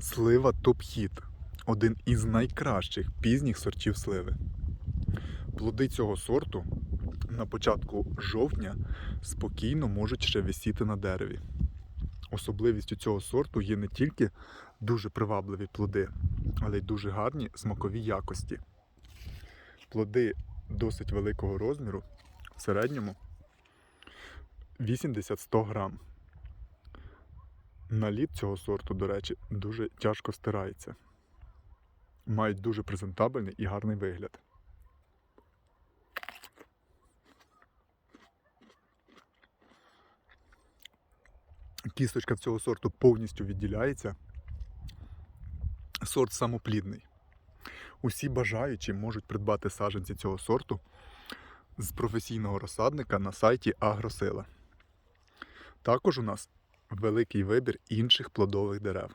Слива топ-хіт один із найкращих пізніх сортів сливи. Плоди цього сорту на початку жовтня спокійно можуть ще висіти на дереві. Особливістю цього сорту є не тільки дуже привабливі плоди, але й дуже гарні смакові якості. Плоди досить великого розміру, в середньому 80-100 грам. Наліт цього сорту, до речі, дуже тяжко стирається. Мають дуже презентабельний і гарний вигляд. Кісточка цього сорту повністю відділяється. Сорт самоплідний. Усі бажаючі можуть придбати саджанці цього сорту з професійного розсадника на сайті Агросила. Також у нас великий вибір інших плодових дерев.